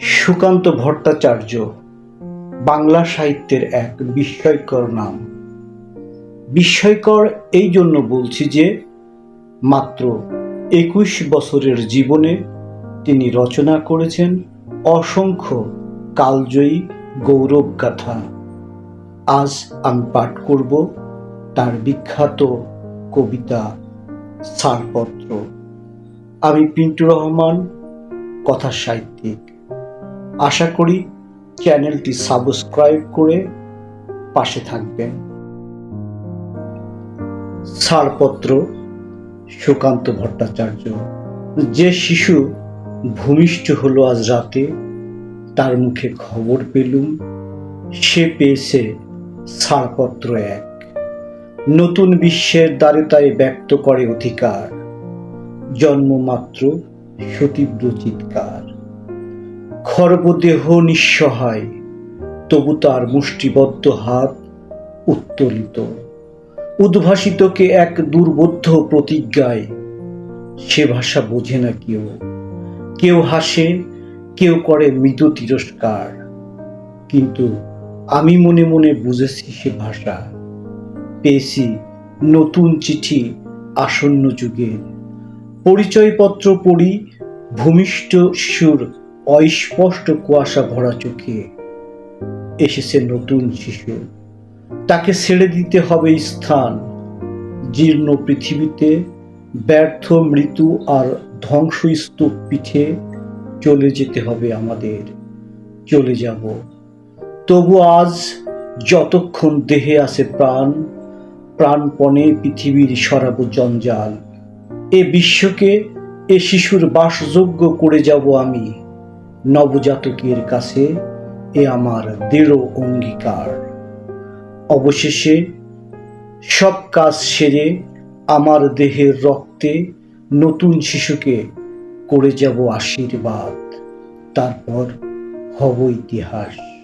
সুকান্ত ভট্টাচার্য, বাংলা সাহিত্যের এক বিস্ময়কর নাম। বিস্ময়কর এই জন্য বলছি যে, মাত্র একুশ বছরের জীবনে তিনি রচনা করেছেন অসংখ্য কালজয়ী গৌরব গাথা। আজ আমি পাঠ করব তার বিখ্যাত কবিতা ছাড়পত্র আমি পিন্টু রহমান কথা সাহিত্যিক আশা করি চ্যানেলটি সাবস্ক্রাইব করে পাশে থাকবেন। ছাড়পত্র, সুকান্ত ভট্টাচার্য, যে শিশু ভূমিষ্ঠ হলো আজ রাতে, তার মুখে খবর পেলুম, সে পেয়েছে ছাড়পত্র এক। নতুন বিশ্বের দ্বারে তাই ব্যক্ত করে অধিকার, জন্মমাত্র সতীব্র চিৎকার। খর্বদেহ নিঃসহায় তবু তার মুষ্টিবদ্ধ হাত উত্তোলিত। উদ্ভাসিতকে এক দুর্বোধ্য প্রতিজ্ঞায়, সে ভাষা বোঝে না কেউ। কেউ হাসে, কেউ করে মৃদু তিরস্কার। কিন্তু আমি মনে মনে বুঝেছি সে ভাষা। পেয়েছি নতুন চিঠি আসন্ন যুগে। পরিচয়পত্র পড়ি ভূমিষ্ঠ শিশুর অস্পষ্ট কুয়াশা ভরা চোখে এসেছে নতুন শিশু। তাকে ছেড়ে দিতে হবে স্থান। জীর্ণ পৃথিবীতে ব্যর্থ মৃত্যু আর ধ্বংসস্তূপ পিঠে চলে যেতে হবে আমাদের। চলে যাব। তবু আজ যতক্ষণ দেহে আছে প্রাণ, প্রাণপণে পৃথিবীর সরাব জঞ্জাল। এ বিশ্বকে এ শিশুর বাসযোগ্য করে যাব আমি। নবজাতকের কাছে এ আমার দৃঢ় অঙ্গীকার। অবশেষে সব কাজ সেরে আমার দেহের রক্তে নতুন শিশুকে করে যাব আশীর্বাদ। তারপর হব ইতিহাস।